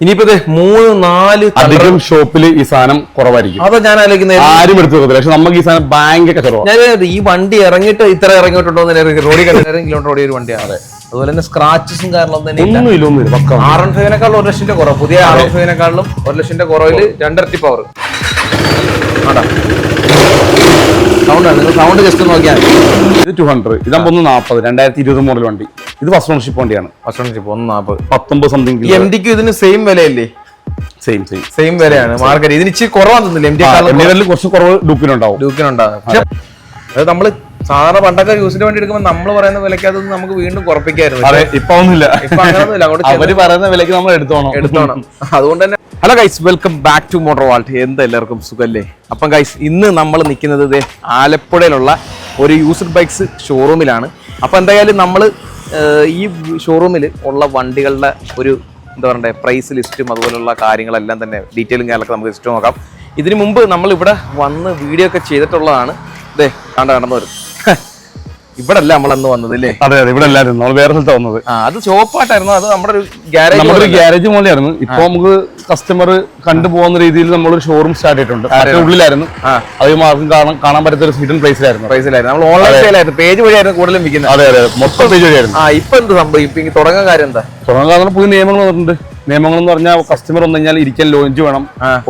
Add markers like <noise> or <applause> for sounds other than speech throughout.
ഇനിയിപ്പോ മൂന്ന് നാല് അധികം ഷോപ്പിൽ ഈ സാധനം കുറവായിരിക്കും. അതാ ഞാൻ ആലോചിക്കുന്നത്. ആരും എടുത്തു നോക്കത്തില്ല പക്ഷെ നമുക്ക് ഈ സാധനം ഭയങ്കര കച്ചവടം ഞാൻ ഈ വണ്ടി ഇറങ്ങിയിട്ട് ഇത്ര ഇറങ്ങിയിട്ടുണ്ടോ എന്ന് റോഡിൽ കണ്ടിട്ട് കിലോമീറ്റർ ഓടിയ ഒരു വണ്ടിയാണ് അതുപോലെ തന്നെ സ്ക്രാച്ചസും കാരണം തന്നെ ആർ എൺ ഫൈവിനെക്കാളും ഒരു ലക്ഷത്തിന്റെ കുറവ്. പുതിയ ആർ എൺ ഫൈവിനെക്കാളും ഒരു ലക്ഷത്തിന്റെ കുറവിൽ രണ്ടിരട്ടി പവർ സൗണ്ട് ആണ്. നിങ്ങൾ സൗണ്ട് ജസ്റ്റ് നോക്കിയാൽ. ഇത് ടു ഹൺഡ്രഡ് ഇതാകുമ്പോൾ ഒന്ന് നാൽപ്പത് രണ്ടായിരത്തി ഇരുപത് മോഡൽ വണ്ടി. ഇത് ഫസ്റ്റ് ഓണർഷിപ്പ് വണ്ടിയാണ്. ഫസ്റ്റ് ഓണർഷിപ്പ് ഒന്ന് നാൽപ്പത് പത്തൊമ്പത് സംതിങ് എം ഡിക്ക് ഇതിന് സെയിം വിലയല്ലേ? സെയിം സെയിം സെയിം വിലയാണ്. മാർക്കറ്റ്. ഇതിന് ഇച്ചിരി കുറവാന്ന് തോന്നുന്നില്ല. എം ഡി കുറച്ച് കുറവ് ഡൂക്കിനുണ്ടാവും. ഡൂക്കിനുണ്ടാവും. അത്. നമ്മൾ സാധാരണ പണ്ടൊക്കെ യൂസിന് വേണ്ടി എടുക്കുമ്പോൾ നമ്മൾ പറയുന്ന വിലക്കകത്ത് നമുക്ക് വീണ്ടും കുറപ്പിക്കായിരുന്നു. അതെ ഇപ്പൊ ഒന്നുമില്ല. അവർ പറയുന്ന വിലക്ക് നമ്മൾ എടുത്തോണം. എടുത്തോണം. അതുകൊണ്ട് തന്നെ hello guys welcome back to motor vault എന്ത് എല്ലാവർക്കും സുഖല്ലേ? അപ്പം ഗൈസ് ഇന്ന് നമ്മൾ നിൽക്കുന്നത് ദേ ആലപ്പുഴയിലുള്ള ഒരു യൂസ്ഡ് ബൈക്സ് ഷോറൂമിലാണ് അപ്പം എന്തായാലും നമ്മൾ ഈ ഷോറൂമിൽ ഉള്ള വണ്ടികളുടെ ഒരു എന്താ പറയണ്ടേ പ്രൈസ് ലിസ്റ്റും അതുപോലുള്ള കാര്യങ്ങളെല്ലാം തന്നെ ഡീറ്റെയിലും കാര്യങ്ങളൊക്കെ നമുക്ക് ലിസ്റ്റ് നോക്കാം. ഇതിനു മുമ്പ് നമ്മൾ ഇവിടെ വന്ന് വീഡിയോ ഒക്കെ ചെയ്തിട്ടുള്ളതാണ്. ദേ കണ്ട കടന്നു വരും. <laughs> ഇവിടെ അല്ല നമ്മൾ അന്ന് വന്നത് അല്ലേ അതെ അതെ ഇവിടെ അല്ലായിരുന്നു നമ്മൾ വേറെ സ്ഥലത്ത് വന്നത്. ആ അത് ഷോപ്പായിട്ടായിരുന്നു അത് നമ്മുടെ ഒരു ഗ്യാരേജ് നമ്മുടെ ഒരു ഗ്യാരേജ് പോലെയായിരുന്നു ഇപ്പൊ നമുക്ക് കസ്റ്റമർ കണ്ടു പോകുന്ന രീതിയിൽ നമ്മളൊരു ഷോറൂം സ്റ്റാർട്ട് ചെയ്തിട്ടുണ്ട്. ഉള്ളിലായിരുന്നു. അത് മാർക്കും കാണാൻ കാണാൻ പറ്റാത്ത ഒരു ഹിഡൻ പ്ലേസിലായിരുന്നു പ്രൈസിലായിരുന്നു നമ്മൾ ഓൺലൈൻ സെയിലായിരുന്നു പേജ് വഴിയായിരുന്നു കൂടുതലും വിൽക്കുന്നത്. അതെ അതെ മൊത്തം പേജ് വഴിയായിരുന്നു. ആ ഇപ്പൊ എന്ത് സംഭവം? ഇപ്പൊ തുടങ്ങാൻ കാര്യം എന്താ? തുടങ്ങാൻ കാരണം പുതിയ നിയമങ്ങൾ വന്നിട്ടുണ്ട്. നിയമങ്ങൾ എന്ന് പറഞ്ഞാൽ കസ്റ്റമർ വന്നു കഴിഞ്ഞാൽ ഇരിക്കാൻ ലോഞ്ച് വേണം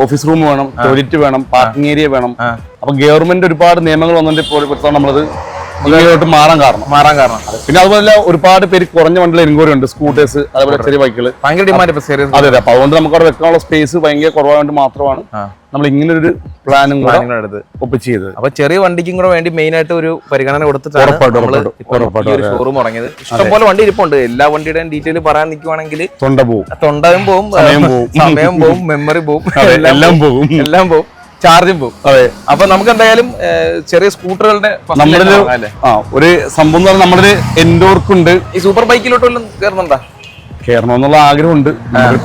ഓഫീസ് റൂം വേണം ടോയ്ലറ്റ് വേണം പാർക്കിംഗ് ഏരിയ വേണം. അപ്പൊ ഗവൺമെന്റ് ഒരുപാട് നിയമങ്ങൾ വന്നതിന്റെ ഇപ്പോൾ നമ്മളത് ഇങ്ങോട്ട് മാറാൻ കാരണം. മാറാൻ കാരണം. പിന്നെ അതുപോലെ ഒരുപാട് പേര് കുറഞ്ഞ വണ്ടിയിൽ എൻക്വയറി ഉണ്ട് സ്കൂട്ടേഴ്സ് അതേപോലെ ചെറിയ ബൈക്കുകൾ ഭയങ്കര ഡിമാൻഡ് ഇപ്പൊ സീരിയസ് അതെ അതെ. അപ്പൊ അതുകൊണ്ട് നമുക്ക് അവിടെ വെക്കാനുള്ള സ്പേസ് ഭയങ്കര കുറവായതുകൊണ്ട് മാത്രമാണ് നമ്മൾ ഇങ്ങനെ ഒരു പ്ലാനും കൂടെ ചെയ്ത് ഒപ്പിച്ച് ചെയ്തത്. അപ്പൊ ചെറിയ വണ്ടിക്കും കൂടെ വേണ്ടി മെയിൻ ആയിട്ട് ഒരു പരിഗണന കൊടുത്തിട്ടാണ് ഷോറൂം തുടങ്ങിയത്. ഇഷ്ടംപോലെ വണ്ടി ഇരിപ്പുണ്ട്. എല്ലാ വണ്ടിയുടെയും ഡീറ്റെയിൽ പറയാൻ നിൽക്കുവാണെങ്കിൽ തൊണ്ട പോവും. തൊണ്ടയും പോവും. സമയം പോവും. മെമ്മറി പോവും എല്ലാം പോവും. എല്ലാം പോവും. ചാർജും പോകും അതെ. അപ്പൊ നമുക്ക് എന്തായാലും ചെറിയ സ്കൂട്ടറുകളുടെ നമ്മുടെ? ആ ഒരു സംഭവം എന്ന് പറഞ്ഞാൽ നമ്മുടെ എൻഡോർക്കുണ്ട്. ഈ സൂപ്പർ ബൈക്കിലോട്ട് വല്ലതും കയറുന്നുണ്ടോ കയറണമെന്നുള്ള ആഗ്രഹമുണ്ട്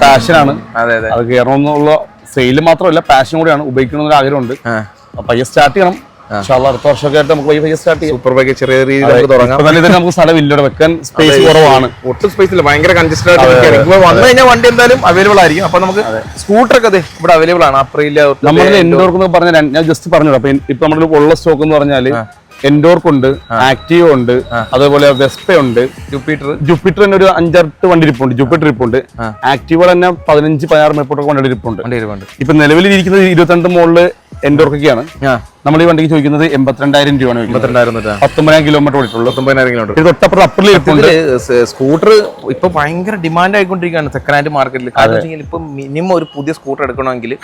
പാഷനാണ്. അതെ കയറണമെന്നുള്ള സെയിൽ മാത്രമല്ല പാഷൻ കൂടിയാണ്. ഉപയോഗിക്കണമെന്നൊരു ആഗ്രഹമുണ്ട്. അപ്പൊ പയ്യെ സ്റ്റാർട്ട് ചെയ്യണം. അടുത്ത വർഷമൊക്കെ ആയിട്ട് നമുക്ക് പയ്യെ പയ്യെ സ്റ്റാർട്ട് ചെയ്യാം. സൂപ്പർ ബൈക്ക് ചെറിയ രീതിയിൽ നമുക്ക് തുടങ്ങാം. ഇതിന് വെക്കാൻ സ്പേസ് കുറവാണ്. ഒട്ടും സ്പേസ് ഇല്ല. ഭയങ്കര കൺജസ്റ്റഡ് ആയിട്ട്. വന്നു കഴിഞ്ഞാൽ വണ്ടി എന്തായാലും അവൈലബിൾ ആയിരിക്കും. അപ്പൊ നമുക്ക് സ്കൂട്ടർ ഒക്കെ ഇവിടെ അവൈലബിൾ ആണ്. അപ്രീല നമ്മൾ എൻഡോർക്ക് പറഞ്ഞ ഞാൻ ജസ്റ്റ് പറഞ്ഞു അപ്പൊ ഇപ്പൊ നമ്മുടെ ഉള്ള സ്റ്റോക്ക് എന്ന് പറഞ്ഞാൽ എൻഡോർക്ക് ഉണ്ട് ആക്റ്റീവ് ഉണ്ട് അതേപോലെ വെസ്പ ഉണ്ട്. ജൂപ്പിറ്റർ ജൂപ്പിറ്റർ തന്നെ ഒരു അഞ്ചെട്ട് വണ്ടി ഇരിപ്പുണ്ട്. ജൂപ്പിറ്റർ ഇരിപ്പുണ്ട് ആക്റ്റീവ് തന്നെ പതിനഞ്ച് പതിനാറ് മേപ്പോട്ടൊക്കെ വണ്ടി ഇരിപ്പുണ്ട് ഇപ്പൊ നിലവിൽ ഇരിക്കുന്നത് ഇരുപത്തിരണ്ട് മോളിൽ എൻഡോർക്കൊക്കെയാണ് നമ്മൾ ഈ വണ്ടിക്ക് ചോദിക്കുന്നത് എൺപത്തിരണ്ടായിരം രൂപയാണ് പത്തൊമ്പതിനായിരം കിലോമീറ്റർ ഓടിയിട്ടുള്ളൂ. തൊട്ടപ്പുറം കിലോമീറ്റർ അപ്പുറം ഇരിപ്പുണ്ട് സ്കൂട്ടർ ഇപ്പൊ ഭയങ്കര ഡിമാൻഡ് ആയിക്കൊണ്ടിരിക്കുകയാണ് സെക്കൻഡ് ഹാൻഡ് മാർക്കറ്റിൽ കാരണം ഇപ്പൊ മിനിമം ഒരു പുതിയ സ്കൂട്ടർ എടുക്കണമെങ്കിൽ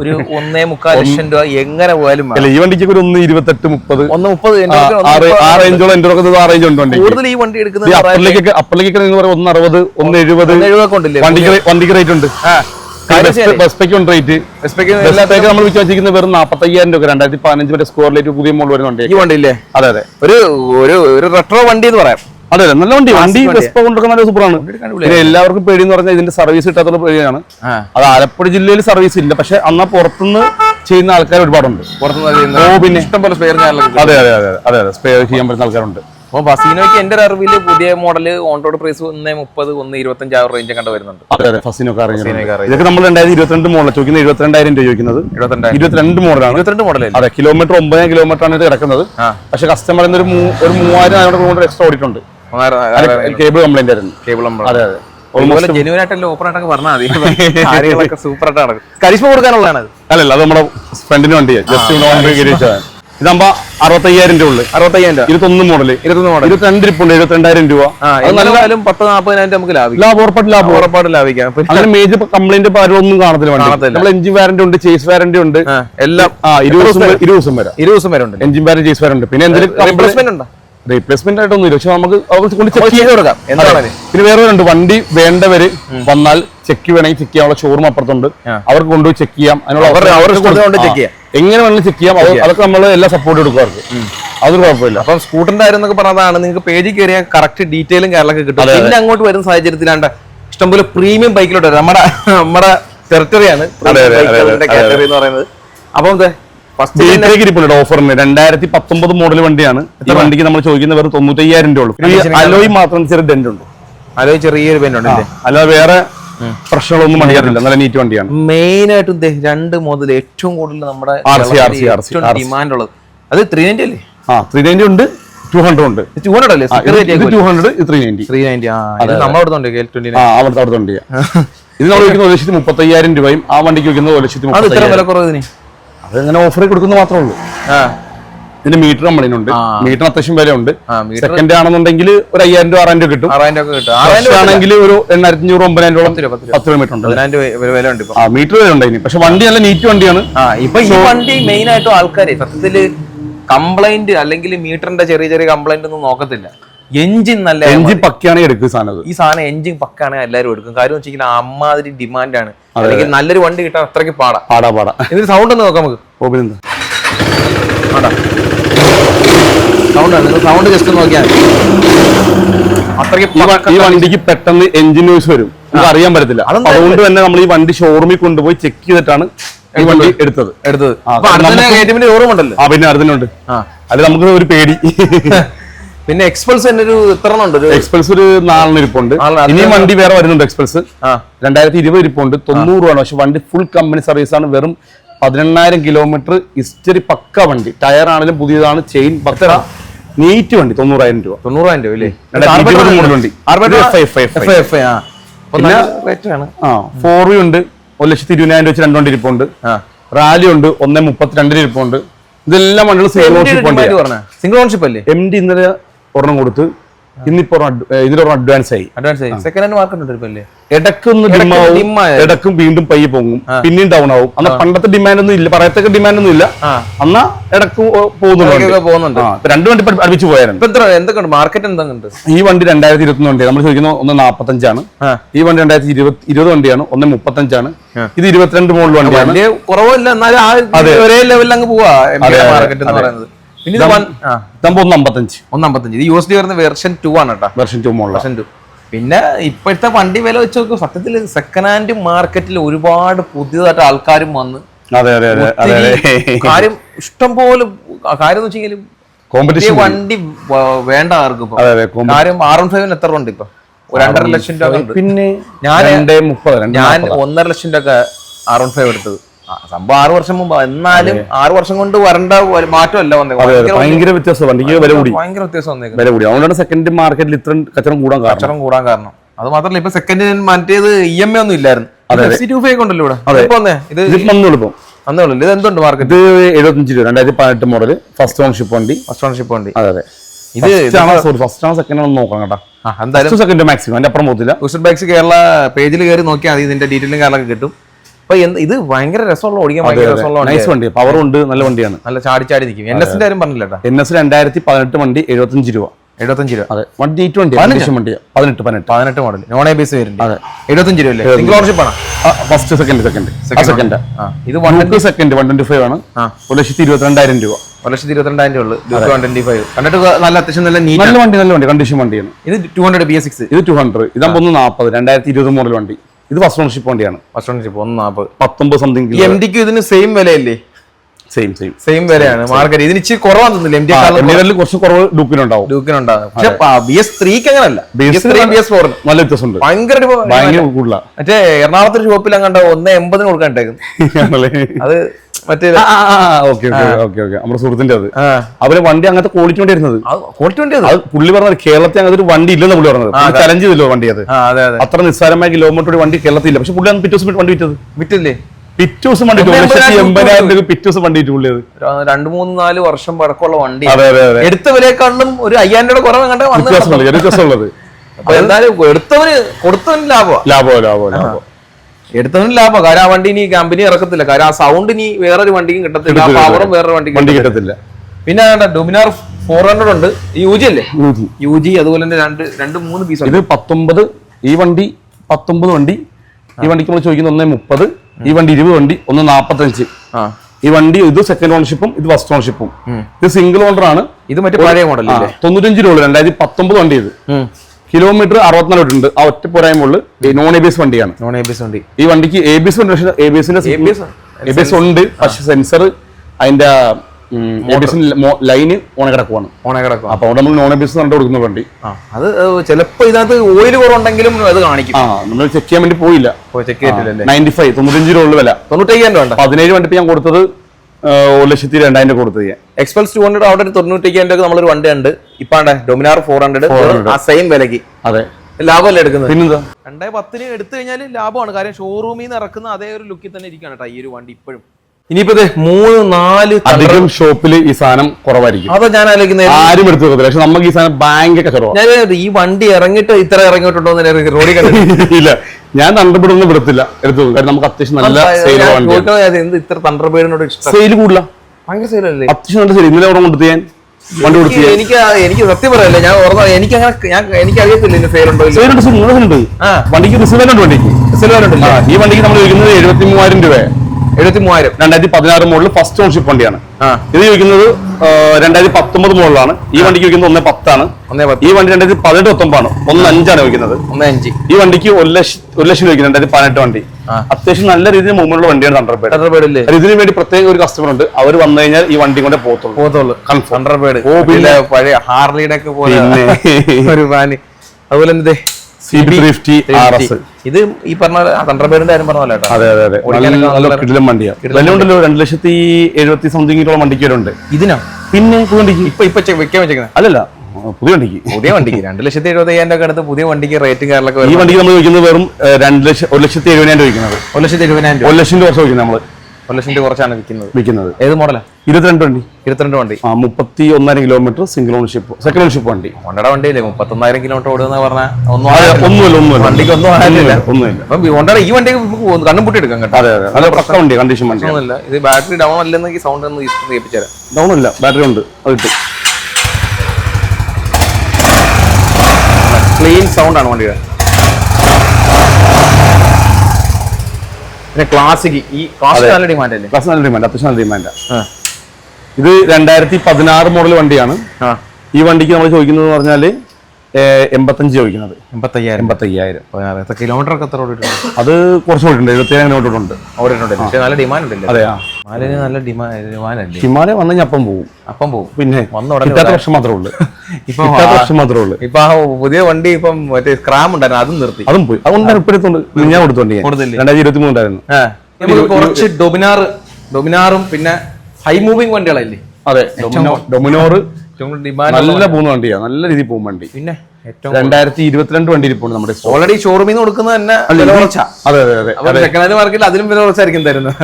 ഒരു ഒന്നേ മുക്കാൽ ലക്ഷം രൂപ എങ്ങനെ പോയാലും ഈ വണ്ടിക്ക് ഒരു ഒന്ന് ഇരുപത്തെട്ട് മുപ്പത് ഒന്ന് മുപ്പത് ആ, ആ റേഞ്ചോളം എൻഡോർക്ക് ആ റേഞ്ച് ഉണ്ട് കൂടുതൽ ഈ വണ്ടി എടുക്കുന്നത് ഒന്ന് അറുപത് ഒന്ന് എഴുപത്. വണ്ടിക്ക് വണ്ടിക്ക് റേറ്റ് ഉണ്ട്. റേറ്റ് ബസ്പെക്ക് നമ്മൾ വെറും നാപ്പത്തയ്യായിരം രൂപ രണ്ടായിരത്തി പതിനഞ്ച് വരെ പുതിയ മോൾ വരുന്നുണ്ട് ഈ അതെ അതെ. ഒരു ഒരു ഒരു റെട്രോ വണ്ടി എന്ന് പറയാം. അതെ നല്ല വണ്ടി. വണ്ടി വണ്ടിയാ. ബെസ്പ കൊണ്ടൊക്കെ നല്ല സൂപ്പറാണ് പിന്നെ എല്ലാവർക്കും പേടി എന്ന് പറഞ്ഞാൽ ഇതിന്റെ സർവീസ് കിട്ടാത്തുള്ള പേടിയാണ്. അത് ആലപ്പുഴ ജില്ലയിൽ സർവീസ് ഇല്ല. പക്ഷെ അന്നാ പുറത്തുനിന്ന് ചെയ്യുന്ന ആൾക്കാർ ഒരുപാടുണ്ട്. പുറത്തുനിന്ന് ചെയ്യുന്ന ഓ, പിന്നെ. ഇഷ്ടം പോലെ സ്പെയർ ഞാനൊക്കെ അതെ അതെ അതെ അതെ അതെ. സ്പേ ചെയ്യാൻ പറ്റുന്ന ആൾക്കാരുണ്ട്. അപ്പൊ ഫസീനോക്ക് എന്റെ ഒരു അറിവിൽ പുതിയ മോഡൽ ഓൺ റോഡ് പ്രൈസ് ഒന്ന് മുപ്പത് ഒന്ന് ഇരുപത്തഞ്ച് ആ റേഞ്ച് കണ്ട് വരുന്നുണ്ട്. അതെ അതെ. അറിയാം ഇതൊക്കെ നമ്മൾ രണ്ടായിരത്തി ഇരുപത്തിരണ്ട് മോഡൽ ചോദിക്കുന്നത് എഴുപത്തിരണ്ടായിരം രൂപ ചോദിക്കുന്നത്. ഇരുപത്തിരണ്ട് മോഡലാണ് ഇരുപത്തിരണ്ട് മോഡൽ അതെ കിലോമീറ്റർ ഒമ്പതായിരം കിലോമീറ്റർ ആണ് ഇത് കിടക്കുന്നത്. പക്ഷെ കസ്റ്റമറിന് ഒരു ഒരു മൂവായിരം നാനൂറ് കിലോമീറ്റർ എക്സ്ട്രാ ഓടിയിട്ടുണ്ട്. കേബിൾ കംപ്ലൈന്റ് ആയിരുന്നു. കേബിൾ അതെ അതെ. അതുപോലെ ജെനുവൻ ആയിട്ടല്ല ഓപ്പൺ ആയിട്ടൊക്കെ പറഞ്ഞാൽ മതി. <laughs> കാര്യങ്ങളൊക്കെ സൂപ്പർ ആയിട്ട് നടക്കും കരിഷ്മ കൊടുക്കാനുള്ളതാണ്. അല്ലല്ല അത് നമ്മുടെ ഫ്രണ്ടിന് വണ്ടിയാണ് ജസ്റ്റ് ഇതാകുമ്പോ അറുപത്തയ്യായിരം രൂപ ഉള്ളു. അറുപത്തയ്യായിരം രൂപ. ഇരുപത്തൊന്ന് മോഡൽ ഇരുപത്തൊന്ന് മോഡൽ ഇരുപത്തിരണ്ട് ഇരിപ്പുണ്ട് എഴുപത്തിരണ്ടായിരം രൂപ. എന്നാലും പത്ത് നാൽപ്പതിനായിരം നമുക്ക് ലാഭിക്കാം. ലാഭം ഉറപ്പായിട്ട് ലാഭം. ഉറപ്പായിട്ട് ലാഭിക്കാം. അങ്ങനെ മേജർ കംപ്ലൈന്റ് കാര്യങ്ങളൊന്നും കാണത്തില്ല വണ്ടി. കാണത്തില്ല. നമ്മൾ എഞ്ചിൻ വാറന്റി ഉണ്ട് ചേസ് വാറന്റി ഉണ്ട്. എല്ലാം ഇരുപത് ദിവസം വരെ- ഇരുപത് ദിവസം വരാം ഉണ്ട്. എഞ്ചിൻ വാറന്റി ചേസ് വാറന്റി പിന്നെ എന്തെങ്കിലും റീപ്ലേസ്മെന്റ് ഉണ്ടോ? റീപ്ലേസ്മെന്റ് ആയിട്ടൊന്നും ഇല്ല. പക്ഷെ നമുക്ക് അവർക്ക് കൊണ്ട് ചെക്ക് ചെയ്ത് കൊടുക്കാം എന്താണ് പിന്നെ വേറെ രണ്ട് വണ്ടി വേണ്ടവര് വന്നാൽ ചെക്ക് വേണമെങ്കിൽ ചെക്ക് ചെയ്യാനുള്ള ഷോറൂം അപ്പുറത്തുണ്ട്. അവർക്ക് കൊണ്ടുപോയി ചെക്ക് ചെയ്യാം. അതിനുള്ള. എങ്ങനെ വേണമെങ്കിലും ചെക്ക് ചെയ്യാം. അതൊക്കെ നമ്മൾ എല്ലാ സപ്പോർട്ട് കൊടുക്കും അവർക്ക്. അതൊരു കുഴപ്പമില്ല. അപ്പം സ്കൂട്ടറിന്റെ കാര്യം എന്നൊക്കെ പറഞ്ഞതാണ്. നിങ്ങൾക്ക് പേജിൽ കയറിയാൽ കറക്റ്റ് ഡീറ്റെയിലും കാര്യങ്ങളൊക്കെ കിട്ടും. പിന്നെ അങ്ങോട്ട് വരുന്ന സാഹചര്യത്തിലാണ്ട് ഇഷ്ടംപോലെ പ്രീമിയം ബൈക്കിലോട്ട് നമ്മുടെ നമ്മുടെ ടെറിട്ടറിയാണ്. കാറ്റഗറി എന്ന് പറയുന്നത്. അപ്പം ഇരിപ്പുണ്ട് ഓഫറിന് രണ്ടായിരത്തി പത്തൊമ്പത് മോഡൽ വണ്ടിയാണ്. ഈ വണ്ടിക്ക് നമ്മൾ ചോദിക്കുന്ന വെറും തൊണ്ണൂറ്റയ്യായിരം രൂപ ഉള്ളൂ. അലോയ് മാത്രം ചെറിയ ഡെന്റ് ഉണ്ട്. അലോയ് ചെറിയൊരു ഉണ്ട് അല്ലാതെ വേറെ പ്രശ്നങ്ങളൊന്നും മണിയാറില്ല നല്ല നീറ്റ് വണ്ടിയാണ്. മെയിൻ ആയിട്ടും രണ്ട് മോഡൽ ഏറ്റവും കൂടുതൽ നമ്മുടെ ഡിമാൻഡ് ഉള്ളത് അത് ത്രീ നയന്റി അല്ലേ? ആ ത്രീ നയന്റി ഉണ്ട് ടു ഹൺഡ്രഡ് ഉണ്ട്. ടു ഹൺഡ്രഡ് അല്ലേ? Two hundred three ninety three ninety ആ ഇത് നമ്മളവിടുന്നുണ്ട് കേൾ ട്വന്റി ആ അവിടുത്തെ അവിടുത്തെ ഉണ്ട് ഇത് നമ്മൾ വയ്ക്കുന്നത് ഒരു ലക്ഷത്തി മുപ്പത്തയ്യായിരം രൂപയും ആ വണ്ടിക്ക് വയ്ക്കുന്നത് ഒരു ലക്ഷത്തി മുപ്പത്തി വില കുറവ് ഇതിന് ഓഫർ കൊടുക്കുന്ന കൊടുക്കുന്നത് മാത്രമേ ഉള്ളൂ. ഇതിന്റെ മീറ്റർ കംപ്ലൈന്റ് ഉണ്ട് മീറ്റർ അത്യാവശ്യം വില ഉണ്ട് സെക്കൻഡ് ആണെന്നുണ്ടെങ്കിൽ ഒരു അയ്യായിരം രൂപ ആറായിരം രൂപ കിട്ടും. ആറായിരം ആണെങ്കിൽ ഒരു എണ്ണായിരത്തി അഞ്ഞൂറ് ഒമ്പതിനായിരം രൂപ പത്ത് രൂപ. കിലോമീറ്റർ ഉണ്ട്. വില ഉണ്ട് ആ മീറ്റർ വില ഉണ്ട് ഇനി. പക്ഷെ വണ്ടി നല്ല നീറ്റ് വണ്ടിയാണ്. ഇപ്പൊ ഈ വണ്ടി മെയിൻ ആയിട്ടും ആൾക്കാരെ സത്യത്തിൽ കംപ്ലൈന്റ് അല്ലെങ്കിൽ മീറ്ററിന്റെ ചെറിയ ചെറിയ കംപ്ലൈന്റ് ഒന്നും നോക്കത്തില്ല. എഞ്ചിൻ നല്ല എഞ്ചിൻ പക്കയാണെങ്കിൽ എടുക്കും സാധനം ഈ സാധനം എഞ്ചിൻ പക്കാണ് എല്ലാവരും എടുക്കും. കാര്യം വെച്ചാൽ അമ്മാതിരി ഡിമാൻഡാണ് അല്ലെങ്കിൽ നല്ലൊരു വണ്ടി കിട്ടാൻ അത്രയ്ക്ക് പാടാ. പാടാ പാടാ. ഇതിന് സൗണ്ട് ഒന്ന് നോക്കാം നമുക്ക്. ഓ പിന്നെന്താ? സൗണ്ട് നിങ്ങൾ സൗണ്ട് ജസ്റ്റ് നോക്കിയാൽ അത്രയ്ക്ക് ഈ വണ്ടിക്ക് പെട്ടെന്ന് എഞ്ചിൻ നോയ്സ് വരും. നമുക്ക് അറിയാൻ പറ്റത്തില്ല. അതുകൊണ്ട് തന്നെ നമ്മൾ ഈ വണ്ടി ഷോറൂമിൽ കൊണ്ടുപോയി ചെക്ക് ചെയ്തിട്ടാണ് ഈ വണ്ടി എടുത്തത്. എടുത്തത്. ഷോറൂം ഉണ്ടല്ലോ. ആ പിന്നെ അതിനുണ്ട് ആ. അത് നമുക്ക് ഒരു പേടി. <laughs> പിന്നെ എക്സ്പൾസ് എന്റെ ഒരു ഉണ്ട് ഒരു എക്സ്പൾസ് ഒരു നാളെ ഇരിപ്പുണ്ട്. ഇനി വണ്ടി വേറെ വരുന്നുണ്ട് എക്സ്പൾസ് ആ. രണ്ടായിരത്തി ഇരുപത് ഇരിപ്പുണ്ട്. തൊണ്ണൂറ് രൂപയാണ്. പക്ഷെ വണ്ടി ഫുൾ കമ്പനി സർവീസ് ആണ്. വെറും പതിനെണ്ണായിരം കിലോമീറ്റർ ഹിസ്റ്ററി പക്ക വണ്ടി. ടയർ ആണെങ്കിലും പുതിയതാണ്. ചെയിൻ പത്ര നീറ്റ് വണ്ടി. തൊണ്ണൂറായിരം രൂപ. തൊണ്ണൂറായിരം രൂപ അല്ലേ? വണ്ടി. ഫോർ വി ഉണ്ട്. ഒരു ലക്ഷത്തി ഇരുപതിനായിരം വെച്ച് രണ്ട് വണ്ടി ഇരിപ്പുണ്ട് റാലി ഉണ്ട്. ഒന്നേ മുപ്പത്തിരണ്ടിന് ഇരിപ്പുണ്ട്. ഇതെല്ലാം വണ്ടികൾ സിംഗിൾ ഓൺഷിപ്പ് സിംഗിൾ ഓൺഷിപ്പ് അല്ലേ? എം ഡി ഇന്നലെ ഒരെണ്ണം കൊടുത്ത് ഇന്നിപ്പോ ഒരെണ്ണം അഡ്വാൻസ് ആയി. അഡ്വാൻസ് ആയി. സെക്കൻഡ് ഹാൻഡ് മാർക്കറ്റ് ഉണ്ട് ഇടക്കൊന്ന് ആയാലും. ഇടക്കും വീണ്ടും പയ്യെ പോകും പിന്നെയും ഡൗൺ ആവും. അന്ന് പണ്ടത്തെ ഡിമാൻഡ് ഒന്നും ഇല്ല. പറയത്തക്ക ഡിമാൻഡ് ഒന്നും ഇല്ല. അന്ന ഇടയ്ക്ക് പോകുന്നുണ്ട്. രണ്ടു പോകുന്നുണ്ട് രണ്ട് വണ്ടി അടുപ്പിച്ച് പോയായിരുന്നു ഇപ്പൊ മാർക്കറ്റ് എന്തൊക്കെയുണ്ട്? ഈ വണ്ടി രണ്ടായിരത്തി ഇരുപത്തി വണ്ടി നമ്മൾ ചോദിക്കുന്ന ഒന്ന് നാപ്പത്തഞ്ചാണ്. ഈ വണ്ടി രണ്ടായിരത്തി ഇരുപത് ഇരുപത് വണ്ടിയാണ്. ഒന്ന് മുപ്പത്തഞ്ചാണ്. ഇത് ഇരുപത്തിരണ്ട് മോഡൽ വണ്ടിയാണ്. കുറവില്ല. എന്നാലും ഒരേ ലെവലിൽ അങ്ങ് പോവാ. മാർക്കറ്റ് എന്ന് പറയുന്നത്. പിന്നെ ഇത് വൺ- ആ. ഇതാകുമ്പോ ഒന്ന് അമ്പത്തഞ്ച്. ഒന്ന് അമ്പത്തഞ്ച്. ഇത് യു എസ് ഡി വരുന്ന വെർഷൻ ടു ആണ് കേട്ടോ version two model version two പിന്നെ ഇപ്പോഴത്തെ വണ്ടി വില വെച്ച് നോക്കും സത്യത്തിൽ സെക്കൻഡ് ഹാൻഡ് മാർക്കറ്റിൽ ഒരുപാട് പുതിയതായിട്ട് ആൾക്കാരും വന്ന് അതെ അതെ അതെ കാര്യം ഇഷ്ടം പോലെ കാര്യം എന്ന് വെച്ചെങ്കിലും കോമ്പറ്റീഷൻ വണ്ടി വേണ്ട ആർക്കും കാര്യം ആർ വൺ ഫൈവിന് എത്ര ഉണ്ട് ഇപ്പൊ രണ്ടര ലക്ഷം രൂപ പിന്നെ ഞാൻ- ഞാൻ ഒന്നര ലക്ഷം രൂപ ആർ വൺ ഫൈവ് എടുത്തത്. സംഭവം ആറു വർഷം മുമ്പ്. എന്നാലും ആറു വർഷം കൊണ്ട് വരേണ്ട മാറ്റമല്ല. ഭയങ്കര വ്യത്യാസം വണ്ടിക്ക് വില കൂടി. ഭയങ്കര വ്യത്യാസം വന്നേക്കും വില കൂടി. അതുകൊണ്ടാണ് സെക്കൻഡ് മാർക്കറ്റിൽ ഇത്രയും കച്ചവടം കൂടാൻ കാരണം. കച്ചവടം കൂടാൻ കാരണം. അത് മാത്രമല്ല ഇപ്പൊ സെക്കൻഡ് മറ്റേത് ഇ എം എ ഒന്നും ഇല്ലായിരുന്നു. ഉണ്ടല്ലോ ഇവിടെ? ഇത് വന്നോളൂ ഇത് എന്തുണ്ട് മാർക്കറ്റ് ഇത് എഴുപത്തഞ്ച് രൂപ. രണ്ടായിരത്തി പതിനെട്ട് മോഡൽ ഫസ്റ്റ് ഓൺഷിപ്പ് വണ്ടി. ഫസ്റ്റ് ഓൺഷിപ്പ് വണ്ടി. അതെ അതെ. ഇത് സോറി ഫസ്റ്റ് ആണ് സെക്കൻഡ് ആണ് നോക്കാം കേട്ടോ. എന്തായാലും സെക്കൻഡ് മാക്സിമം അതിന്റെ അപ്പുറം പോകത്തില്ല. ബൈക്സ് കേരള പേജിൽ കയറി നോക്കിയാൽ മതി. ഇതിന്റെ ഡീറ്റെയിലും കാര്യങ്ങളൊക്കെ കിട്ടും. അപ്പൊ ഇത് ഭയങ്കര രസമുള്ള ഓടിക്കാൻ ഭയങ്കര രസമുള്ള നൈസ് വണ്ടി. പവർ ഉണ്ട് നല്ല വണ്ടിയാണ്. നല്ല ചാടി ചാടി നിൽക്കും എൻ എസിന്റെ കാര്യം പറഞ്ഞില്ല എൻ എസ് രണ്ടായിരത്തി പതിനെട്ട് വണ്ടി എഴുപത്തഞ്ച് രൂപ. എഴുപത്തഞ്ച് രൂപ. അതെ. വണ്ടി എയ്റ്റ് വണ്ടി കണ്ടീഷൻ വണ്ടിയാ. പതിനെട്ട് പതിനെട്ട്. പതിനെട്ട് മോഡൽ നോൺ എ ബിസ് വരുന്നുണ്ട്. അതെ. എഴുപത്തഞ്ച് രൂപ അല്ലേ? സിംഗിൾ ഓണർഷിപ്പ് ആണ്? ഫസ്റ്റ് സെക്കൻഡ് സെക്കൻഡ് സെക്കൻഡ് ആ ഇത് one one second one twenty five ആണ്. ആ. ഒരു ലക്ഷത്തി ഇരുപത്തിരണ്ടായിരം രൂപ. ഒരു ലക്ഷത്തി ഇരുപത്തിരണ്ടായിരം ഉള്ളു. ഡ്യൂക്ക് വൺ ട്വന്റി ഫൈവ് കണ്ടിട്ട് നല്ല അത്യാവശ്യം നല്ല നീറ്റ് നല്ല വണ്ടി നല്ല വണ്ടി. കണ്ടീഷൻ വണ്ടിയാണ്. ഇത് two hundred B S six ഇത് ടു ഹൺഡ്രഡ് ഇതാകുമ്പോൾ നാൽപ്പത് രണ്ടായിരത്തി ഇരുപത് മോഡൽ വണ്ടി. ഇത് ഫസ്റ്റ് ഓണർഷിപ്പ് വണ്ടിയാണ്. ഫസ്റ്റ് ഓണർഷിപ്പ് ഒന്ന് നാൽപ്പത് പത്തൊമ്പത് സംതിങ് എം ഡിക്ക് ഇതിന് സെയിം വിലയല്ലേ? സെയിം സെയിം സെയിം വിലയാണ്. മാർക്കറ്റ് ഇതിന് ഇച്ചിരി കുറവാന്ന് എം ഡി കുറച്ച് കുറവ് ഡൂക്കിനുണ്ടാവും ഡൂക്കിനുണ്ടാവും പക്ഷെ ബി എസ് ത്രീക്ക് അങ്ങനല്ല. B S three B S ഫോറിന് നല്ല വ്യത്യാസമുണ്ട്. ഭയങ്കര ഭയങ്കര കൂടുതലാണ് മറ്റേ എറണാകുളത്തെ ഷോപ്പിൽ അങ്ങോട്ട് ഒന്ന് എൺപതിന് കൊടുക്കാൻ <laughs> അത് മറ്റേ ഓക്കെ ഓക്കെ ഓക്കെ നമ്മുടെ സുഹൃത്തിന്റെ അത്. അവർ വണ്ടി അങ്ങനത്തെ ക്വാളിറ്റി വണ്ടി വരുന്നത് ക്വാളിറ്റി വണ്ടി അത്. പുള്ളി പറഞ്ഞത് കേരളത്തിൽ അങ്ങനത്തെ ഒരു വണ്ടി ഇല്ലെന്ന് പുള്ളി പറഞ്ഞത്. ചലഞ്ച് ചെയ്തല്ലോ വണ്ടി അത്? അതെ അതെ. അത്ര നിസ്സാരമായ കിലോമീറ്റർ വണ്ടി കേരളത്തിൽ ഇല്ല പക്ഷെ പുള്ളി അന്ന് പിറ്റേ ദിവസം വണ്ടി വിറ്റത്. വിറ്റില്ലേ? പിറ്റേ ദിവസം വണ്ടി എൺപതിനായിരം രൂപ. പിറ്റേ ദിവസം വണ്ടി അത്. രണ്ട് മൂന്ന് നാല് വർഷം പഴക്കമുള്ള വണ്ടി. അതെ അതെ അതെ. എടുത്ത വിലയെക്കാളും ഒരു അയ്യായിരം രൂപ കുറവ് കണ്ട വ്യത്യാസമുള്ളത് എടുത്തവന് കൊടുത്തവന് ലാഭമാണ് ലാഭോ ലാഭോ ലാഭോ എടുത്തവന് ലാഭം. കാര്യം ആ വണ്ടി ഇനി കമ്പനി ഇറക്കത്തില്ല. കാര്യം ആ സൗണ്ട് ഇനി വേറൊരു വണ്ടിക്കും കിട്ടത്തില്ല. ആ പവറും വേറൊരു വണ്ടിക്കും വണ്ടി കിട്ടത്തില്ല. പിന്നെ ഡൊമിനാർ ഫോർ ഹൺഡ്രഡ് ഉണ്ട്. യു ജി അല്ലേ. യു ജി അതുപോലെ തന്നെ രണ്ട് രണ്ട് മൂന്ന് പീസ് ഇത് പത്തൊമ്പത് ഈ വണ്ടി പത്തൊമ്പത് വണ്ടി ഈ വണ്ടിക്ക് നമ്മൾ ചോദിക്കുന്ന ഒന്ന് മുപ്പത് ഈ വണ്ടി ഇരുപത് വണ്ടി ഒന്ന് നാപ്പത്തഞ്ച്. ഈ വണ്ടി ഇത് സെക്കൻഡ് ഓണർഷിപ്പും ഇത് ഫസ്റ്റ് ഓണർഷിപ്പും ഇത് സിംഗിൾ ഓണർ ആണ്. ഇത് മറ്റേ പഴയ മോഡൽ തൊണ്ണൂറ്റഞ്ച് രൂപ രണ്ടായിരത്തി പത്തൊമ്പത് വണ്ടി ഇത്. കിലോമീറ്റർ അറുപത്തിനാല് ഉണ്ട്. ആ ഒറ്റ പോരായ്മുള്ളൂ നോൺ എ ബി എസ് വണ്ടിയാണ്. നോൺ എ ബി എസ് വണ്ടി. ഈ വണ്ടിക്ക് A B S A B എസിന്റെ എ ബി എസ് ഉണ്ട്. പക്ഷെ സെൻസർ അതിന്റെ ലൈന് ഓണ കിടക്കുവാണ്. ഓണ കിടക്കും അപ്പൊ അവിടെ നമ്മൾ നോൺ എബിസ് കണ്ടു കൊടുക്കുന്ന വണ്ടി. അത് ചിലപ്പോ ഇതിനകത്ത് ഓയിൽ കുറവുണ്ടെങ്കിലും അത് കാണിക്കും. ആ നമ്മൾ ചെക്ക് ചെയ്യാൻ വേണ്ടി പോയില്ല. ചെക്ക് ചെയ്തിട്ടില്ലല്ലേ? നയന്റി ഫൈവ് തൊണ്ണൂറ്റഞ്ച് രൂപ വില. തൊണ്ണൂറ്റയ്യായിരം വേണ്ട. പതിനേഴ് വണ്ടിക്ക് ഞാൻ കൊടുത്തത് ഒരു ലക്ഷത്തി രണ്ടായിരം രൂപ കൊടുത്തത് ഞാൻ. എക്സ്പൾസ് ടു ഹൺഡ്രഡ് അവിടെ ഒരു തൊണ്ണൂറ്റിക്കായിരം രൂപ നമ്മളൊരു വണ്ടി ഉണ്ട്. ഇപ്പൊ ഡൊമിനാർ ഫോർ ഹൺഡ്രഡ് ആ സെയിം വിലക്ക് അതെ. ലാഭമല്ലേ എടുക്കുന്നത്? പിന്നെന്താ? രണ്ടേ പത്തിന് എടുത്തു കഴിഞ്ഞാൽ ലാഭമാണ്. കാര്യം ഷോറൂമിൽ നിന്ന് ഇറക്കുന്ന അതേ ഒരു ലുക്കിൽ തന്നെ ഇരിക്കുകയാണ് കേട്ടോ ഈ ഒരു വണ്ടി ഇപ്പോഴും. ഇനിയിപ്പോ മൂന്ന് നാല് അധികം ഷോപ്പിൽ ഈ സാധനം കുറവായിരിക്കും. അതാ ഞാൻ ആലോചിക്കുന്നത്. ആരും എടുത്തു നോക്കത്തില്ല പക്ഷെ നമുക്ക് ഈ സാധനം ഭയങ്കര ഞാൻ ഈ വണ്ടി ഇറങ്ങിട്ട് ഇത്ര ഇറങ്ങിയിട്ടുണ്ടോ എന്ന് റോഡിൽ കണ്ടില്ല <laughs> ഇല്ല. ഞാൻ തണ്ടപ്പെടുന്ന വിടത്തില്ല എടുത്തു. കാരണം നമുക്ക് അത്യാവശ്യം നല്ല സെയിൽ ഇത്ര തണ്ടർബേഡിനോട് സെയിൽ കൂടില്ല ഭയങ്കര സെയിലല്ലേ അത്യാവശ്യം നല്ല സെയിൽ ഇന്നലെ അവിടെ കൊടുത്ത് ഞാൻ? വണ്ടി കൊടുത്തു എനിക്ക് എനിക്ക് സത്യം പറയല്ലേ ഞാൻ ഓർമ്മ എനിക്ക് അങ്ങനെ ഞാൻ എനിക്ക് അറിയത്തില്ല സെയിൽ ഉണ്ടോ സെയിൽ ഉണ്ട് സെയിൽ ഉണ്ട് വണ്ടിക്ക് റിസീവ് ഉണ്ട് വണ്ടിക്ക്. ഈ വണ്ടിക്ക് നമ്മൾ ചോദിക്കുന്നത് എഴുപത്തി മൂവായിരം രൂപ എഴുപത്തി മൂവായിരം രണ്ടായിരത്തി പതിനാറ് മോഡൽ ഫസ്റ്റ് ഓൺഷിപ്പ് വണ്ടിയാണ്. ഇത് ചോദിക്കുന്നത് രണ്ടായിരത്തി പത്തൊമ്പത് മോഡലാണ്. ഈ വണ്ടിക്ക് ചോദിക്കുന്നത് ഒന്ന് പത്താണ്. ഈ വണ്ടി രണ്ടായിരത്തി പതിനെട്ട് പത്തൊമ്പതാണ്. ഒന്ന് അഞ്ചാണ് ചോദിക്കുന്നത് ഈ വണ്ടിക്ക് ഒരു ലക്ഷം ഒരു ലക്ഷം ചോദിക്കുന്നത് രണ്ടായിരത്തി പതിനെട്ട് വണ്ടി. അത്യാവശ്യം നല്ല രീതിയിൽ മൂവ്മെന്റുള്ള വണ്ടിയാണ് തണ്ടർബേഡ് ഇതിന് വേണ്ടി പ്രത്യേക ഒരു കസ്റ്റമർ ഉണ്ട്. അവർ വന്നു കഴിഞ്ഞാൽ ഈ വണ്ടി കൊണ്ട് പോകത്തുള്ളൂ. പോകത്തുള്ളൂ. Confirm. തണ്ടർബേഡ് ഓ, പിന്നെ. പഴയ ഹാർലിയുടെ ഒക്കെ പോലെ <laughs> ഒരു വാന് അതുപോലെ തന്നെ C B three fifty R S ഇത് ഈ പറഞ്ഞ തണ്ടർബേഡിന്റെ കാര്യം പറഞ്ഞ പോലെ കേട്ടോ. അതെ അതെ അതെ. നല്ല കിടിലം വണ്ടിയാണ് വിലയുണ്ടല്ലോ രണ്ട് ലക്ഷത്തി എഴുപത്തി സംതിങ്ങിലുള്ള വണ്ടിക്ക് വരുന്നുണ്ട് ഇതിനാ? പിന്നെ പുതിയ വണ്ടിക്ക്. ഇപ്പൊ ഇപ്പൊ വെക്കാൻ വെച്ചേക്കുന്നത് അല്ലല്ല പുതിയ വണ്ടിക്ക്. പുതിയ വണ്ടിക്ക്. രണ്ട് ലക്ഷത്തി എഴുപത്തി അയ്യായിരം രൂപ അടുത്ത് പുതിയ വണ്ടിക്ക് റേറ്റ് കാര്യങ്ങളൊക്കെ ഈ വണ്ടിക്ക് നമ്മൾ ചോദിക്കുന്നത് വെറും രണ്ട് ലക്ഷം ഒരു ലക്ഷത്തി എഴുപതിനായിരം രൂപ ഒരു ലക്ഷത്തി എഴുപതിനായിരം ഒരു ലക്ഷം രൂപ ചോദിക്കുന്നത് നമ്മൾ ഒരു ലക്ഷം രൂപ കുറച്ചാണ് വിൽക്കുന്നത്. വിൽക്കുന്നത്. ഏത് മോഡലാണ് ഇരുപത്തിരണ്ട് വണ്ടി. ഇരുപത്തിരണ്ട് വണ്ടി. ആ മുപ്പത്തി ഒന്നര kilometre single ownership second ownership വണ്ടി. ഹോണ്ടയുടെ വണ്ടിയില്ലേ? മുപ്പത്തൊന്നായിരം കിലോമീറ്റർ ഓടുന്ന പറഞ്ഞാൽ ഒന്നും ഒന്നുമില്ല ഒന്നുമില്ല. വണ്ടിക്ക് ഒന്നും ആയില്ല ഒന്നുമില്ല. അപ്പം ഹോണ്ടയുടെ ഈ പോകുന്നു കണ്ണും പൊട്ടി എടുക്കാം കേട്ടോ. അതെ അതെ. നല്ല പക്ക വണ്ടി കണ്ടീഷൻ വണ്ടി ഒന്നുമില്ല ഇത് ബാറ്ററി ഡൗൺ അല്ലെന്നെങ്കിൽ സൗണ്ട് ഒന്ന് ഇഷ്ടം കേൾപ്പിച്ചുതരാം. ഡൗൺ അല്ല ബാറ്ററി ഉണ്ട്. അത് കിട്ടും ക്ലീൻ സൗണ്ട് ആണ് വണ്ടിയുടെ. പിന്നെ ക്ലാസിക് ഈ ക്ലാസിക് നല്ല ഡിമാൻഡ് അല്ലേ? ക്ലാസ് നല്ല ഡിമാൻഡ് അത്യാവശ്യം നല്ല ഡിമാൻഡ് ഇത് രണ്ടായിരത്തി പതിനാറ് മോഡൽ വണ്ടിയാണ്. ഈ വണ്ടിക്ക് നമ്മൾ ചോദിക്കുന്നത് പറഞ്ഞാൽ എൺപത്തഞ്ച് ചോദിക്കുന്നത്. എൺപത്തയ്യായിരം. എൺപത്തയ്യായിരം. എത്ര കിലോമീറ്റർ ഒക്കെ എത്ര ഓടിയിട്ടുണ്ട്? അത് കുറച്ച് ഉണ്ട് ഓടിയിട്ടുണ്ട്. പക്ഷേ നല്ല ഡിമാൻഡ് ഉണ്ടല്ലേ അതെ ആ. മാലിന് നല്ല ഡിമാൻഡ് ഡിമാൻഡ് അല്ലേ? ഹിമാലയ വന്നു കഴിഞ്ഞാൽ അപ്പം പോകും അപ്പം പോകും പിന്നെ വന്ന ഉടനെ വർഷം മാത്രമേ ഉള്ളൂ. <laughs> ഇപ്പൊ കിട്ടാത്ത വർഷം മാത്രമേ ഉള്ളൂ. ഇപ്പൊ ആ പുതിയ വണ്ടി ഇപ്പം മറ്റേ സ്ക്രാം ഉണ്ടായിരുന്നു. അതും നിർത്തി. അതും പോയി. അതുകൊണ്ടാണ് ഇപ്പൊ എടുത്തോണ്ട് ഞാൻ കൊടുത്തോണ്ട്? രണ്ടായിരത്തി ഇരുപത്തി. നമുക്ക് കുറച്ച് ഡൊമിനാർ ഡൊമിനാറും പിന്നെ ഹൈ മൂവിങ് വണ്ടികളല്ലേ? അതെ. ഡൊമിനോ ഡൊമിനോറ് ഏറ്റവും ഡിമാൻഡ് നല്ല പോകുന്ന വണ്ടിയാ. നല്ല രീതിയിൽ പോകും വണ്ടി. പിന്നെ രണ്ടായിരത്തി ഇരുപത്തിരണ്ട് വണ്ടി ഇരിപ്പുണ്ട് നമ്മുടെ ഓൾറെഡി ഷോറൂമിൽ നിന്ന് കൊടുക്കുന്നത് തന്നെ അല്ല, വില ഇത് കുറച്ചാ. അതെ അതെ അതെ സെക്കൻഡ് ഹാൻഡ് മാർക്കറ്റിൽ അതിലും വില കുറച്ചായിരിക്കും തരുന്നത്.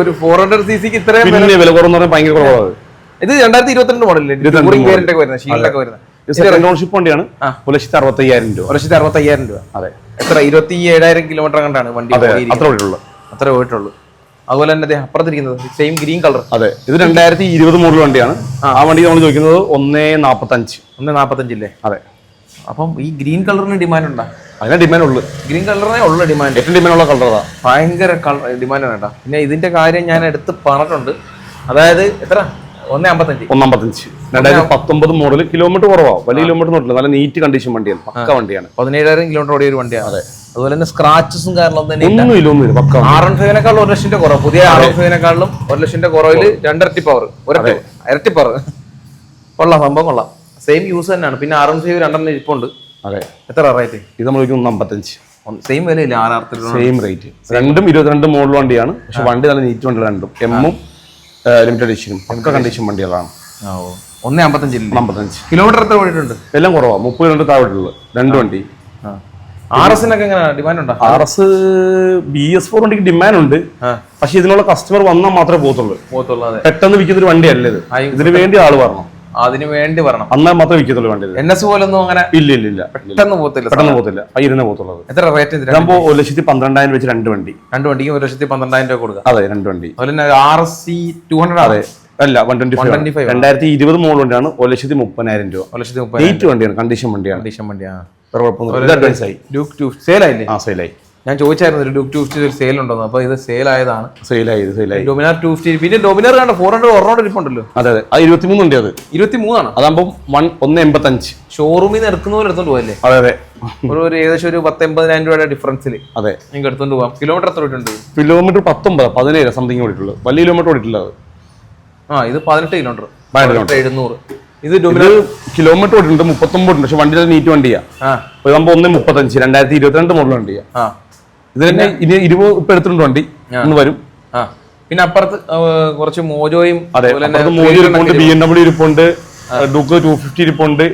ഒരു ഫോർ ഹൺഡ്രഡ് സി സിക്ക് ഇത്രയും വില- കുറവെന്ന് പറഞ്ഞാൽ ഭയങ്കര കുറവാണ് ഇത് രണ്ടായിരത്തി ഇരുപത്തിരണ്ട് മോഡലല്ലേ വരുന്നത് സെക്കൻഡ് വണ്ടിയാണ്. ഒരു ലക്ഷത്തി അറുപത്തി അയ്യായിരം രൂപ. ഒരു ലക്ഷത്തി അറുപത്തി അയ്യായിരം രൂപ. അതെ. എത്ര? ഇരുപത്തി ഏഴായിരം കിലോമീറ്റർ കണ്ടാണ് വണ്ടി അത്ര ഉള്ളൂ. അത്രേ പോയിട്ടുള്ളൂ. അതുപോലെ തന്നെ അദ്ദേഹം അപ്പുറത്തിരിക്കുന്നത് സെയിം ഗ്രീൻ കളർ അതെ ഇത് രണ്ടായിരത്തി ഇരുപത് മോഡൽ വണ്ടിയാണ്. ആ. വണ്ടി നമ്മൾ ചോദിക്കുന്നത് ഒന്നേ നാപ്പത്തഞ്ച്. ഒന്നേ നാപ്പത്തഞ്ചില്ലേ? അതെ. അപ്പം ഈ ഗ്രീൻ കളറിന് ഡിമാൻഡ് ഉണ്ടാ? അതിന് ഡിമാൻഡ് ഉള്ളു. ഗ്രീൻ കളറിനെ ഉള്ള ഡിമാൻഡ് ഏറ്റവും ഡിമാൻഡ് ഉള്ള കളർ അതാ. ഭയങ്കര കളർ ഡിമാൻഡാണ് കേട്ടോ. പിന്നെ ഇതിന്റെ കാര്യം ഞാൻ എടുത്ത് പറഞ്ഞിട്ടുണ്ട്. അതായത് എത്ര? ഒന്നേ അമ്പത്തഞ്ച്. ഒന്നമ്പത്തഞ്ച് രണ്ടായിരത്തി പത്തൊമ്പത് മോഡൽ കിലോമീറ്റർ കുറവാ. വലിയ കിലോമീറ്റർ നോട്ടില്ല നല്ല നീറ്റ് കണ്ടീഷൻ വണ്ടിയാണ്. പക്ക വണ്ടിയാണ്. പതിനേഴായിരം കിലോമീറ്റർ ഓടിയ ഒരു വണ്ടിയാണ്. അതുപോലെ തന്നെ സ്ക്രാച്ചസും കാരണം തന്നെ. ആർ എൺ ഫൈവിനെക്കാളും ഒരു ലക്ഷത്തിന്റെ കുറവ്. പുതിയ ആർ എൺ ഫൈവിനെക്കാളും ഒരു ലക്ഷത്തിന്റെ കുറവിൽ രണ്ടിരട്ടി പവർ ഒരട്ടി ഇരട്ടി പവർ കൊള്ളാം സംഭവം കൊള്ളാം. സെയിം യൂസ് തന്നെയാണ്. പിന്നെ ആർ എൺ ഫൈവ് രണ്ടെണ്ണം ഇരിപ്പുണ്ട്. അതെ. എത്ര റേറ്റ് ഇത് നമ്മൾ അമ്പത്തഞ്ച്. സെയിം വിലയില്ല ആർ സെയിം റേറ്റ് രണ്ടും ഇരുപത്തിരണ്ട് മോഡൽ വണ്ടിയാണ്. പക്ഷെ വണ്ടി നല്ല നീറ്റ് വണ്ടി രണ്ടും. എമ്മും ലിമിറ്റഡ് എഡിഷനും പക്ക കണ്ടീഷൻ വണ്ടികളാണ്. ഒന്നേ അമ്പത്തഞ്ചില്ല? അമ്പത്തഞ്ച്. കിലോമീറ്റർ എത്ര ഓടിയിട്ടുണ്ട് എല്ലാം കുറവാണ് മുപ്പത് രണ്ട് താഴെ രണ്ട് വണ്ടി. ആർ എസിനൊക്കെ എങ്ങനെ? ഡിമാൻഡ് ഉണ്ടോ? R S B S four വണ്ടിക്ക് ഡിമാൻഡ് ഉണ്ട്. പക്ഷെ ഇതിനുള്ള കസ്റ്റമർ വന്നാൽ മാത്രമേ പോകത്തുള്ളൂ. പോകത്തുള്ളൂ അതെ. പെട്ടെന്ന് വിൽക്കുന്ന ഒരു വണ്ടിയല്ല ഇത്? ഇതിന് വേണ്ടി ആൾ വരണം. അതിന് വേണ്ടി വരണം. അന്നാൽ മാത്രമേ വിൽക്കത്തുള്ളൂ വണ്ടി എൻ എസ് പോലൊന്നും അങ്ങനെ ഇല്ല ഇല്ല ഇല്ല. പെട്ടെന്ന് പോകത്തില്ല പെട്ടെന്ന് പോകത്തില്ല. ഇരുന്നേ പോകത്തുള്ളത് എത്ര റേറ്റ് ഇതാകുമ്പോൾ ഒരു ലക്ഷത്തി പന്ത്രണ്ടായിരം വെച്ച് രണ്ട് വണ്ടി. രണ്ട് വണ്ടിക്ക് ഒരു ലക്ഷത്തി പന്ത്രണ്ടായിരം രൂപ കൊടുക്കുക അതെ രണ്ട് വണ്ടി. അതുപോലെ R S C two hundred അതെ അല്ല വൺ ട്വന്റി 125 ഫൈവ് രണ്ടായിരത്തി ഇരുപത് മോഡൽ വണ്ടിയാണ് ഒരു ലക്ഷത്തി മുപ്പതിനായിരം രൂപ. ഒരു ലക്ഷത്തി മുപ്പത് വണ്ടിയാണ് കണ്ടീഷൻ വണ്ടിയാണ്. കണ്ടീഷൻ വണ്ടിയാണ്. വേറെ കുഴപ്പമൊന്നുമില്ല. ഇത് അഡ്വാൻസ് ആയി. ഡ്യൂക്ക് ടു സെയിലായില്ലേ ആ സെയിലായി ഞാൻ ചോദിച്ചായിരുന്നു ഒരു ഡ്യൂക്ക് ടു ഫിഫ്റ്റി സെയിൽ ഉണ്ടോന്ന്. അപ്പൊ ഇത് സെയിൽ ആയതാണ്. സെയിലായി സെയിൽ സെയിലായി ഡൊമിനാർ ടു ഫിഫ്റ്റി പിന്നെ ഡൊമിനാർ കണ്ട? ഫോർ ഹൺഡ്രഡ് ഒരെണ്ണം ഇരിപ്പുണ്ടല്ലോ. അതെ അതെ. അത് ഇരുപത്തിമൂന്ന് ഉണ്ട് അത്. ഇരുപത്തി മൂന്നാണ് അതാകുമ്പോൾ വൺ ഒന്ന് എൺപത്തഞ്ച്. ഷോറൂമിൽ നിന്ന് എടുക്കുന്ന പോലെ എടുത്തോണ്ട് പോയല്ലേ അതെ അതെ. ഒരു ഒരു ഏകദേശം ഒരു പത്ത് എൺപതിനായിരം രൂപയുടെ ഡിഫറൻസിൽ അതെ. നിങ്ങൾക്ക് എടുത്തോണ്ട് പോകാം കിലോമീറ്റർ എത്ര ഓടിട്ടുണ്ട് കിലോമീറ്റർ പത്തൊമ്പത് പതിനേഴ് സംതിങ് ഓടിയിട്ടുള്ളൂ വലിയ കിലോമീറ്റർ ഓടിയിട്ടുള്ളത്. ആ ഇത് പതിനെട്ട് കിലോമീറ്റർ എഴുന്നൂറ്. ഇത് കിലോമീറ്റർ ഓടിണ്ട് മുപ്പത്തൊമ്പത് ഉണ്ട് പക്ഷെ വണ്ടി നീറ്റ് വണ്ടിയാ നമ്മൾ ഒന്ന് മുപ്പത്തഞ്ച് രണ്ടായിരത്തി ഇരുപത്തിരണ്ട് മോഡൽ വണ്ടിയാ ഇത് തന്നെ ഇനി ഇരുപത് ഇപ്പൊ എടുത്തിട്ടുണ്ട് വണ്ടി. ഒന്ന് വരും. പിന്നെ അപ്പുറത്ത് കുറച്ച് മോജോയും അതെ മോജി ഇരിപ്പുണ്ട് ബി എം ഡബ്ല്യൂ ഇരിപ്പുണ്ട് ഡുക്ക് ടു ഫിഫ്റ്റി ഇരിപ്പുണ്ട്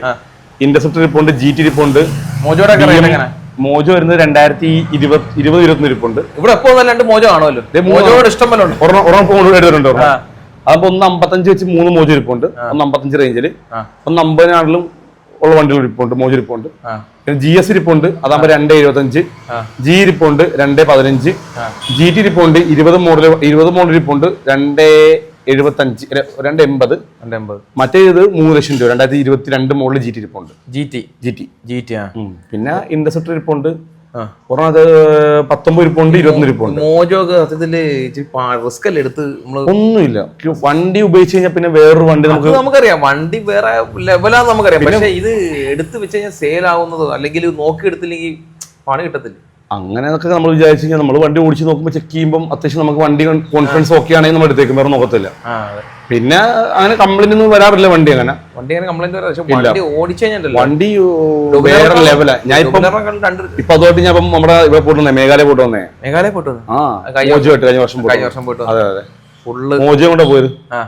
ഇന്റർസെപ്റ്റർ ഇരിപ്പുണ്ട് ജി ടി ഇരിപ്പുണ്ട്. മോജോയുടെ മോജോ വരുന്നത് രണ്ടായിരത്തി ഇരുപത് ഇരുപത് ഇരുപത്തൊന്ന് ഇരിപ്പുണ്ട്. ഇവിടെ എപ്പോ മോജോ കാണുമല്ലോ. മോജോയുടെ ഇഷ്ടം പോലെ ഉണ്ട്? ഒരെണ്ണം എടുത്തിട്ടുണ്ട്. അപ്പൊ ഒന്ന് അമ്പത്തഞ്ച് വെച്ച് മൂന്ന് മോചരിപ്പുണ്ട്. ഇരിപ്പുണ്ട് ഒന്ന് അമ്പത്തഞ്ച് റേഞ്ചിൽ. ഒന്ന് അമ്പതിനാണെങ്കിലും ഉള്ള വണ്ടികൾ ഇരിപ്പുണ്ട് മോചരിപ്പുണ്ട്. ഇരിപ്പുണ്ട് പിന്നെ ജി എസ് ഇരിപ്പുണ്ട് അതാകുമ്പോ രണ്ട് ഇരുപത്തഞ്ച്. ജി ഇരിപ്പുണ്ട് രണ്ട് പതിനഞ്ച്. ജി ടി ഇരിപ്പുണ്ട് ഇരുപത് മോഡൽ ഇരുപത് മോഡൽ ഇരിപ്പുണ്ട് രണ്ട് എഴുപത്തഞ്ച് അഞ്ച് രണ്ട് എൺപത്. രണ്ട് എൺപത്. മറ്റേത് മൂന്ന് ലക്ഷം രൂപ രണ്ടായിരത്തി ഇരുപത്തി രണ്ട് മോഡൽ ജി ടി ഇരിപ്പുണ്ട് G T G T G T പിന്നെ ഇൻഡസ്ട്രി ഇരിപ്പുണ്ട് ആ. ഒരെണ്ണം അത് പത്തൊമ്പത് ഇരിപ്പുണ്ട് ഇരുപത്തൊന്ന് ഇരിപ്പുണ്ട്. സത്യത്തിൽ റിസ്ക് അല്ലേ എടുത്ത് നമ്മൾ ഒന്നുമില്ല. വണ്ടി ഉപയോഗിച്ച് കഴിഞ്ഞാൽ പിന്നെ വേറൊരു വണ്ടി നമുക്ക് നമുക്കറിയാം. വണ്ടി വേറെ ലെവലാന്ന് നമുക്കറിയാം. പക്ഷെ ഇത് എടുത്ത് വെച്ച് കഴിഞ്ഞാൽ സെയിൽ ആവുന്നതോ അല്ലെങ്കിൽ നോക്കി എടുത്തില്ലെങ്കിൽ പണി കിട്ടത്തില്ല. അങ്ങനെയൊക്കെ നമ്മൾ വിചാരിച്ചു കഴിഞ്ഞാൽ നമ്മൾ വണ്ടി ഓടിച്ച് നോക്കുമ്പോൾ ചെക്ക് ചെയ്യുമ്പോൾ അത്യാവശ്യം നമുക്ക് വണ്ടി കോൺഫിഡൻസ് ഓക്കെ ആണെങ്കിൽ നമ്മൾ എടുത്തേക്കും. വേറെ നോക്കത്തില്ല. പിന്നെ അങ്ങനെ കംപ്ലൈന്റ് ഒന്നും വരാറില്ല വണ്ടി അങ്ങനെ. വണ്ടി അങ്ങനെ കംപ്ലൈന്റ് വണ്ടി ഓടിച്ചു കഴിഞ്ഞിട്ടുണ്ടല്ലോ വണ്ടി വേറെ ലെവലാ ഞാൻ ഇപ്പം ഇപ്പൊ അതുമായിട്ട് ഞാൻ നമ്മുടെ ഇവിടെ പോയിട്ട് വന്നേ മേഘാലയ പോയിട്ട് വന്നേ മേഘാലയ പോയിട്ട് ആ മോജോ ആയിട്ട് കഴിഞ്ഞ വർഷം കഴിഞ്ഞ വർഷം പോയിട്ട് അതെ അതെ. ഫുള്ള് മോജോ കൊണ്ടാ പോയത്? ആ.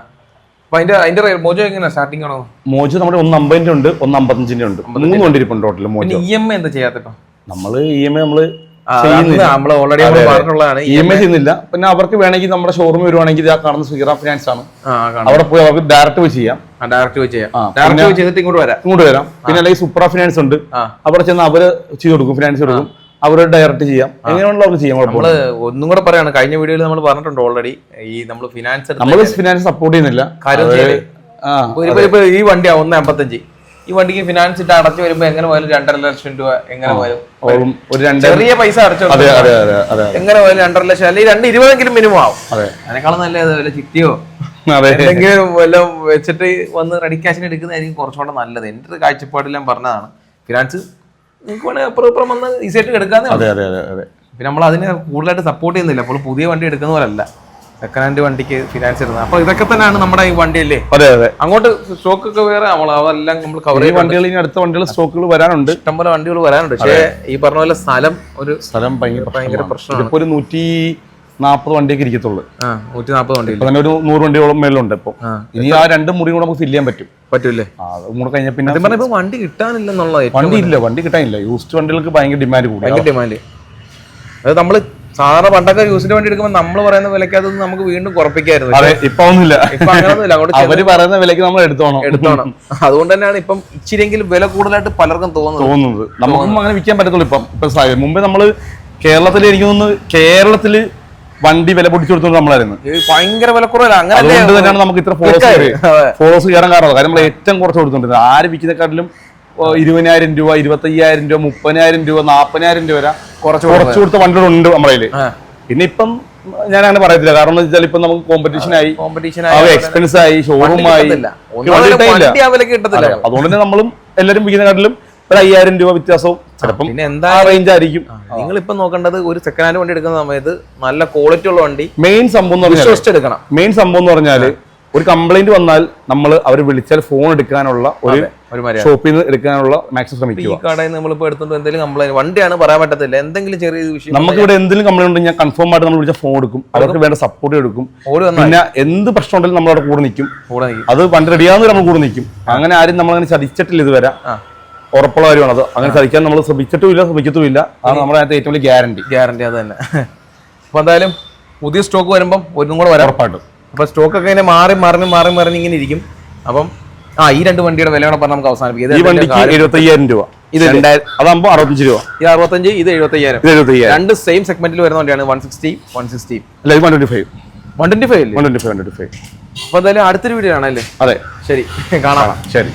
റേ- മോജോ എങ്ങനെയാ? സ്റ്റാർട്ടിംഗ് ആണോ? മോജോ നമ്മുടെ ഒന്ന് അമ്പതിന്റെ ഉണ്ട് ഒന്ന് അമ്പത്തഞ്ചിന്റെ ഉണ്ട്. മൂന്ന് കൊണ്ടിരിപ്പുണ്ട് total Mojo. E M I എന്താ ചെയ്യാത്ത നമ്മൾ ഇ എം ഐ നമ്മൾ നമ്മൾ ഓൾറെഡി നമ്മൾ പറഞ്ഞിട്ടുള്ളതാണ് ഇ എം ഐ ചെയ്യുന്നില്ല. പിന്നെ അവർക്ക് വേണമെങ്കിൽ നമ്മുടെ ഷോറൂം വരുവാണെങ്കിൽ കാണുന്ന സ്വീറ ഫിനാൻസ് ആണ്. അവിടെ പോയി അവർക്ക് ഡയറക്റ്റ് പോയി ചെയ്യാം. ഡയറക്റ്റ് പോയി ചെയ്യാം. ആ, ഡയറക്റ്റ് പോയി ചെയ്തിട്ട് ഇങ്ങോട്ട് വരാം. ഇങ്ങോട്ട് വരാം. പിന്നെ അല്ലെങ്കിൽ സൂപ്പർ ഫിനാൻസ് ഉണ്ട്. അവിടെ ചെന്ന് അവർ ചെയ്തു കൊടുക്കും ഫിനാൻസ് കൊടുക്കും. അവർ ഡയറക്റ്റ് ചെയ്യാം. എങ്ങനെയുള്ള അവർക്ക് ചെയ്യാം നമ്മൾ നമ്മൾ ഒന്നും കൂടെ പറയാണ്. കഴിഞ്ഞ വീഡിയോയിൽ നമ്മൾ പറഞ്ഞിട്ടുണ്ട് ഓൾറെഡി ഈ നമ്മൾ ഫിനാൻസ് നമ്മൾ ഫിനാൻസ് സപ്പോർട്ട് ചെയ്യുന്നില്ല. കാര്യം ഈ വണ്ടിയാ ഒന്ന് എൺപത്തഞ്ച്. ഈ വണ്ടിക്ക് ഫിനാൻസ് ഇട്ട് അടച്ചു വരുമ്പോ എങ്ങനെ പോയാലും രണ്ടര ലക്ഷം രൂപ എങ്ങനെ പോയാലും ഒരു രണ്ട് ചെറിയ പൈസ അടച്ചു എങ്ങനെ പോയാലും രണ്ടര ലക്ഷം അല്ലെങ്കിൽ രണ്ട് ഇരുപതെങ്കിലും മിനിമം ആവും. അതെ. അതിനേക്കാളും നല്ല വല്ല ചിട്ടിയോ? എന്തെങ്കിലും വല്ല വെച്ചിട്ട് വന്ന് റെഡി ക്യാഷിന് എടുക്കുന്നതായിരിക്കും കുറച്ചുകൂടെ നല്ലത്. എന്റെ ഒരു കാഴ്ചപ്പാടിൽ ഞാൻ പറഞ്ഞതാണ്. ഫിനാൻസ് നിങ്ങൾക്ക് വേണമെങ്കിൽ അപ്പുറം ഇപ്പുറം വന്ന് ഈസിയായിട്ട് എടുക്കാന്നേ പിന്നെ നമ്മൾ അതിനെ കൂടുതലായിട്ട് സപ്പോർട്ട് ചെയ്യുന്നില്ല. അപ്പോൾ പുതിയ വണ്ടി എടുക്കുന്ന പോലല്ല. സെക്കൻഡ് ഹാൻഡ് വണ്ടിക്ക് ഫിനാൻസ് ഇടുന്നത്. അപ്പൊ ഇതൊക്കെ തന്നെയാണ് നമ്മുടെ ഈ വണ്ടി അല്ലേ അതെ അതെ. അങ്ങോട്ട് സ്റ്റോക്ക് ഒക്കെ വേറെ നമ്മൾ അതെല്ലാം നമ്മൾ കവർ ഈ വണ്ടികൾ ഇനി അടുത്ത വണ്ടികൾ സ്റ്റോക്കുകൾ വരാനുണ്ട്. ഇഷ്ടംപോലെ വണ്ടികൾ വരാനുണ്ട്. പക്ഷേ ഈ പറഞ്ഞ പോലെ സ്ഥലം ഒരു സ്ഥലം ഭയങ്കര പ്രശ്നമാണ്. ഇപ്പൊ ഒരു നൂറ്റി നാൽപ്പത് വണ്ടിയൊക്കെ ഇരിക്കത്തുള്ളൂ. നൂറ്റി നാൽപ്പത് വണ്ടി ഇപ്പൊ തന്നെ ഒരു നൂറ് വണ്ടിയോളം മേലുണ്ട് ഇപ്പൊ. ഇനി ആ രണ്ട് മുറി കൂടെ നമുക്ക് ഫില്ല് ചെയ്യാൻ പറ്റും. പറ്റൂലേ കൂടെ കഴിഞ്ഞാൽ പിന്നെ വണ്ടി കിട്ടാനില്ലെന്നുള്ള വണ്ടി ഇല്ല വണ്ടി കിട്ടാനില്ല. യൂസ്ഡ് വണ്ടികൾക്ക് ഭയങ്കര ഡിമാൻഡ് കൂടും ഭയങ്കര ഡിമാൻഡ് അത് നമ്മൾ സാധാരണ പണ്ടൊക്കെ യൂസിന് വേണ്ടി എടുക്കുമ്പോൾ നമ്മൾ പറയുന്ന വിലയ്ക്ക് അത് നമുക്ക് വീണ്ടും കുറപ്പിക്കായിരുന്നു. അതെ ഇപ്പൊ ഒന്നുമില്ല. ഇപ്പൊ അങ്ങനെയൊന്നുമില്ല അവർ പറയുന്ന വിലക്ക് നമ്മൾ എടുത്തോണം. എടുത്തോണം. അതുകൊണ്ട് തന്നെയാണ് ഇപ്പം ഇച്ചിരിയെങ്കിലും വില കൂടുതലായിട്ട് പലർക്കും തോന്നുന്നത്. തോന്നുന്നത്. നമുക്കും അങ്ങനെ വിൽക്കാൻ പറ്റത്തുള്ളൂ ഇപ്പം. ഇപ്പൊ മുമ്പേ നമ്മൾ കേരളത്തിൽ എനിക്ക് തോന്നുന്നു കേരളത്തിൽ വണ്ടി വില പൊടിച്ചു കൊടുത്തോണ്ട് നമ്മളായിരുന്നു. ഭയങ്കര ഭയങ്കര വിലക്കുറവല്ല അങ്ങനെ അതുകൊണ്ട് തന്നെയാണ് നമുക്ക് ഇത്ര ഫോളോസ്. ഫോളോസ് കയറാൻ കാരണം കാര്യം നമ്മൾ ഏറ്റവും കുറച്ച് കൊടുത്തോണ്ടിരുന്നത് ആര് വിൽക്കുന്നതിനെക്കാട്ടിലും ഇരുപതിനായിരം രൂപ ഇരുപത്തയ്യായിരം രൂപ മുപ്പതിനായിരം രൂപ നാപ്പതിനായിരം രൂപ വരെ കുറച്ച് കുറച്ച് കൊടുത്ത വണ്ടികളുണ്ട് കയ്യിൽ. പിന്നെ ഇപ്പം ഞാൻ അങ്ങനെ പറയത്തില്ല. കാരണം എന്ന് വെച്ചാൽ ഇപ്പൊ നമുക്ക് കോമ്പറ്റീഷൻ ആയി. കോമ്പറ്റീഷൻ ആയി. എക്സ്പെൻസ് ആയി ഷോറൂം ആയി. അതുകൊണ്ട് തന്നെ നമ്മളും എല്ലാരും വിൽക്കുന്നതിനെക്കാട്ടിലും ഒരു അയ്യായിരം രൂപ വ്യത്യാസവും ചിലപ്പം പിന്നെ എന്താ റേഞ്ച് ആയിരിക്കും. നിങ്ങൾ ഇപ്പൊ നോക്കേണ്ടത് ഒരു സെക്കൻഡ് ഹാൻഡ് വണ്ടി എടുക്കുന്ന സമയത്ത് നല്ല ക്വാളിറ്റി ഉള്ള വണ്ടി മെയിൻ സംഭവം മെയിൻ സംഭവം എന്ന് പറഞ്ഞാൽ ഒരു കംപ്ലൈന്റ് വന്നാൽ നമ്മൾ അവർ വിളിച്ചാൽ ഫോൺ എടുക്കാനുള്ള ഒരു ഷോപ്പിൽ നിന്ന് എടുക്കാനുള്ള മാക്സിമം ശ്രമിക്കുക. കടയിൽ നിന്ന് നമ്മളിപ്പോ എടുത്തോണ്ട് എന്തെങ്കിലും കംപ്ലൈന്റ് വണ്ടിയാണ് പറയാൻ പറ്റത്തില്ല. എന്തെങ്കിലും ചെറിയ വിഷയം നമുക്ക് ഇവിടെ എന്തെങ്കിലും കംപ്ലൈന്റ് ഉണ്ടെങ്കിൽ ഞാൻ കൺഫേം ആയിട്ട് നമ്മൾ വിളിച്ച ഫോൺ എടുക്കും. അവർക്ക് വേണ്ട സപ്പോർട്ട് എടുക്കും. പിന്നെ എന്ത് പ്രശ്നം ഉണ്ടെങ്കിലും നമ്മൾ അവിടെ കൂടെ നിൽക്കും. അത് വണ്ടി റെഡിയാകുന്ന നമ്മൾ കൂടെ നിൽക്കും. അങ്ങനെ ആരും നമ്മൾ അങ്ങനെ ചതിച്ചിട്ടില്ല ഇതുവരെ. ഉറപ്പുള്ള കാര്യമാണ് അത്. അങ്ങനെ ചതിക്കാൻ നമ്മൾ ശ്രമിച്ചിട്ടുമില്ല ശ്രമിക്കത്തുമില്ല. അത് നമ്മുടെ അതിനകത്ത് ഏറ്റവും വലിയ ഗ്യാരണ്ടി ഗ്യാരണ്ടി അത് തന്നെ. <laughs> അപ്പൊ എന്തായാലും പുതിയ സ്റ്റോക്ക് വരുമ്പം ഒന്നും കൂടെ വരാം. ഉറപ്പായിട്ടും. അപ്പൊ സ്റ്റോക്ക് ഒക്കെ ഇങ്ങനെ മാറി മറിഞ്ഞ് മാറി മറിഞ്ഞ് ഇങ്ങനെ ഇരിക്കും. അപ്പം ആ ഈ രണ്ട് വണ്ടിയുടെ വില പറഞ്ഞാൽ പറഞ്ഞ് നമുക്ക് അവസാനിപ്പിക്കാം. ഈ വണ്ടിക്ക് കാര്യം- എഴുപത്തി അയ്യായിരം രൂപ. ഇത് അതാകുമ്പോൾ അറുപത്തഞ്ച് രൂപ. ഇത് അറുപത്തഞ്ച് ഇത് എഴുപത്തി അയ്യായിരം ഇത് എഴുപത്തി അയ്യായിരം രണ്ട് സെയിം സെഗ്മെന്റിൽ വരുന്ന വണ്ടിയാണ് വൺ സിക്സ്റ്റി വൺ സിക്സ്റ്റി അല്ല ഇത് one twenty five one twenty five അല്ലേ? One twenty five one twenty five അപ്പൊ എന്തായാലും അടുത്തൊരു വീഡിയോ ആണല്ലേ അതെ. ശരി കാണാം. ശരി.